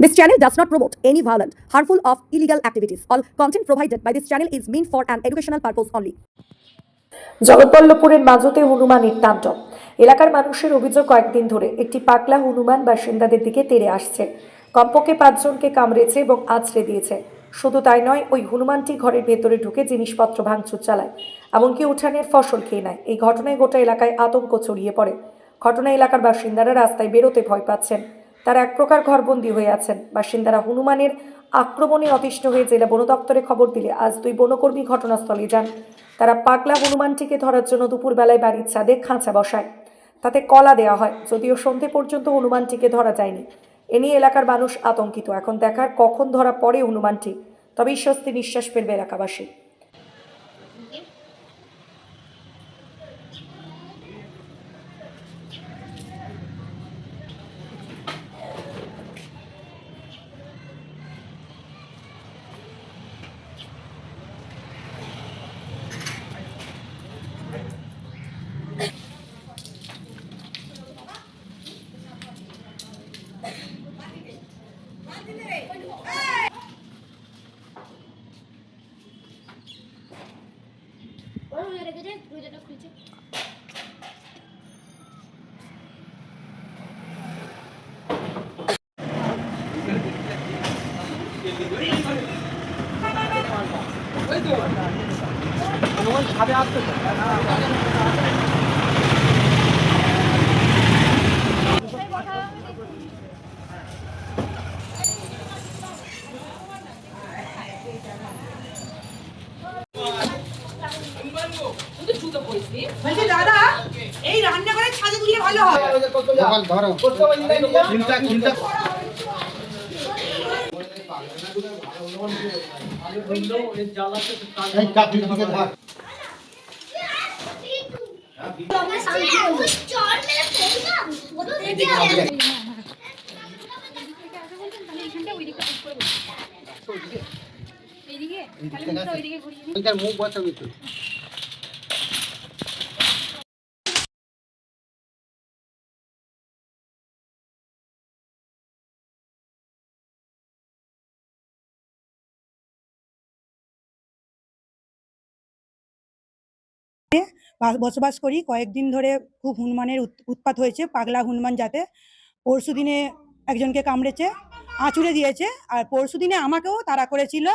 This channel does not promote any violent, harmful, or illegal activities. All content provided by this channel is meant for an educational purpose only. জগৎবল্লভপুরের মাঝতে হনুমানের তাণ্ডব এলাকার মানুষের অভিযোগ কয়েকদিন ধরে একটি পাগলা হনুমান বাসিন্দাদের দিকে তেড়ে আসছে। কমপক্ষে পাঁচজনকে কামড়েছে এবং আছড়ে দিয়েছে। শুধু তাই নয় ওই হনুমানটি ঘরের ভেতরে ঢুকে জিনিসপত্র ভাঙচুর চালায় এমনকি উঠানের ফসল খেয়ে নেয়। এই ঘটনায় গোটা এলাকায় আতঙ্ক ছড়িয়ে পড়ে। ঘটনা এলাকার বাসিন্দারা রাস্তায় বেরোতে ভয় পাচ্ছেন। তারা এক প্রকার ঘরবন্দি হয়ে আছেন। বাসিন্দারা হনুমানের আক্রমণে অতিষ্ঠ হয়ে জেলা বন দপ্তরে খবর দিলে আজ দুই বনকর্মী ঘটনাস্থলে যান। তারা পাগলা হনুমানটিকে ধরার জন্য দুপুরবেলায় বাড়ির ছাদে খাঁচা বসায়। তাতে কলা দেওয়া হয়, যদিও সন্ধে পর্যন্ত হনুমানটিকে ধরা যায়নি। এ নিয়ে এলাকার মানুষ আতঙ্কিত। এখন দেখার কখন ধরা পড়ে হনুমানটি, তবেই স্বস্তি নিঃশ্বাস ফেলবে এলাকাবাসী। ওরা রোজা রেখেছে রোজাটা খুলছে বলছি দাদা এই রান্নাঘরে ছাদে দিলে ভালো হয়। ধরো। চিন্তা চিন্তা। এই ওইটার মুখ বসাবি তুই বসবাস করি। কয়েকদিন ধরে খুব হনুমানের উৎপাত হয়েছে পাগলা হনুমান যাতে। পরশু দিনে একজনকে কামড়েছে আঁচুড়ে দিয়েছে আর পরশু দিনে আমাকেও তাড়া করেছিল।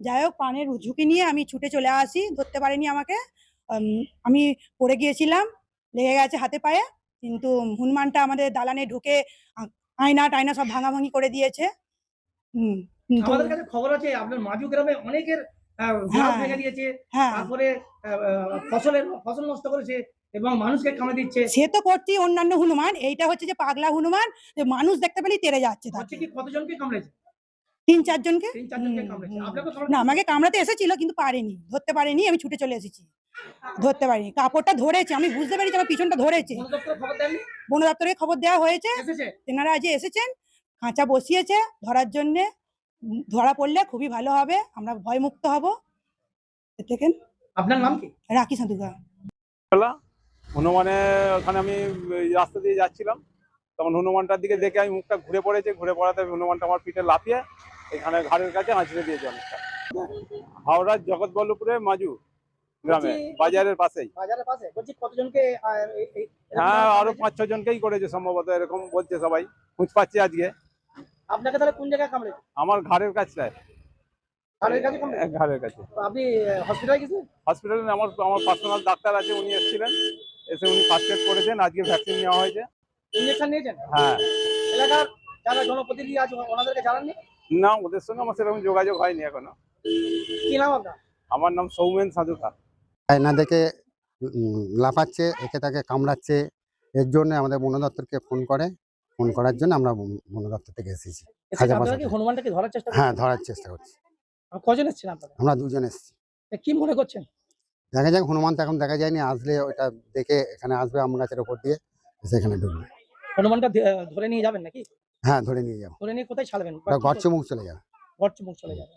যাই হোক পানের ঝুঁকি নিয়ে আমি ছুটে চলে আসি ধরতে পারিনি আমাকে। আমি পড়ে গিয়েছিলাম লেগে গেছে হাতে পায়ে কিন্তু হনুমানটা আমাদের দালানে ঢুকে আয়না টায়না সব ভাঙাভাঙি করে দিয়েছে। হুম আমাদের কাছে খবর আছে আপনার মাজু গ্রামে অনেকের হ্যাঁ। ভেঙে দিয়েছে হ্যাঁ। তারপরে আহ, আহ, ফসলের ফসল নষ্ট করেছে এবং মানুষকে কামড়ে দিচ্ছে। সে তো করছি অন্যান্য হনুমান এইটা হচ্ছে যে পাগলা হনুমান যে মানুষ দেখতে পেলেই তেড়ে যাচ্ছে কতজনকে কামড়েছে? তিন চারজনকে না আমাকে কামড়াতে এসেছিল কিন্তু পারেনি। ধরতে পারেনি আমি ছুটে চলে এসেছি। ধরতে পারিনি। কাপড়টা ধরেছে আমি বুঝতে পেরেছি আমার পিছনটা ধরেছে। বন দপ্তরে খবর দেওয়া হয়েছে। তেনারা আজ এসেছেন খাঁচা বসিয়েছে ধরার জন্যে ধরা পড়লে খুবই ভালো হবে আমরা ভয় মুক্ত হব দেখেন। আপনার নাম কি? রাখি সাধুকা হনুমানে ওখানে আমি রাস্তা দিয়ে যাচ্ছিলাম। তখন হনুমানটার দিকে দেখে আমি মুখটা ঘুরে পড়েছে ঘুরে পড়াতে হনুমানটা আমার পিঠে লাফিয়ে এখানে ঘাড়ের কাছে আঁচড়ে দিয়েছে অনেকটা। হাওড়ার জগৎবল্লভপুরে মাজু গ্রামে বাজারের পাশেই। বাজারের পাশে? বলছি কতজনকে হ্যাঁ আরও পাঁচ ছ জনকেই করেছে সম্ভবত এরকম বলছে সবাই। খুঁজ পাচ্ছি আজকে। আপনাকে তাহলে কোন জায়গায় কামড়েছে? আমার ঘাড়ের কাছটায় ঘাড়ের কাছে ঘাড়ের কাছে। আপনি হসপিটালে গেছেন? হসপিটালে আমার আমার পার্সোনাল ডাক্তার আছে উনি এসেছিলেন। এসে উনি ফার্স্ট এড করেছেন আজকে ভ্যাকসিন নেওয়া হয়েছে। নিয়েছেন? হ্যাঁ। এলাকার যারা জনপ্রতিনিধি আছে ওনাদেরকে জানাননি? না ওদের সঙ্গে আমার সেরকম যোগাযোগ হয়নি এখনও। কি নাম আপনার? আমার নাম সৌমেন সাধুকা না দেখে লাফাচ্ছে একে তাকে কামড়াচ্ছে। এর জন্য আমাদের বন দপ্তরকে ফোন করে। ফোন করার জন্য আমরা বন- দপ্তর থেকে এসেছি। হনুমানটাকে ধরার চেষ্টা হ্যাঁ ধরার চেষ্টা করছি। কজন এসেছেন আপনারা? আমরা দুজন এসেছি। কি মনে করছেন? দেখা যাক হনুমান তো এখন দেখা যায়নি। আসলে ওটা দেখে এখানে আসবে আম গাছের ওপর দিয়ে সেখানে এখানে ঢুকবে। হনুমানটা ধরে নিয়ে যাবেন নাকি? হ্যাঁ ধরে নিয়ে যাব। ধরে নিয়ে কোথায় ছাড়বেন? ওটা গর্চ মুখ চলে যাবে। গড়চমুখ চলে যাবে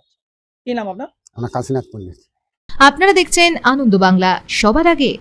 কি নাম আপনার? আমার কাশীনাথ পণ্ডিত। আপনারা দেখছেন আনন্দ বাংলা। সবার আগে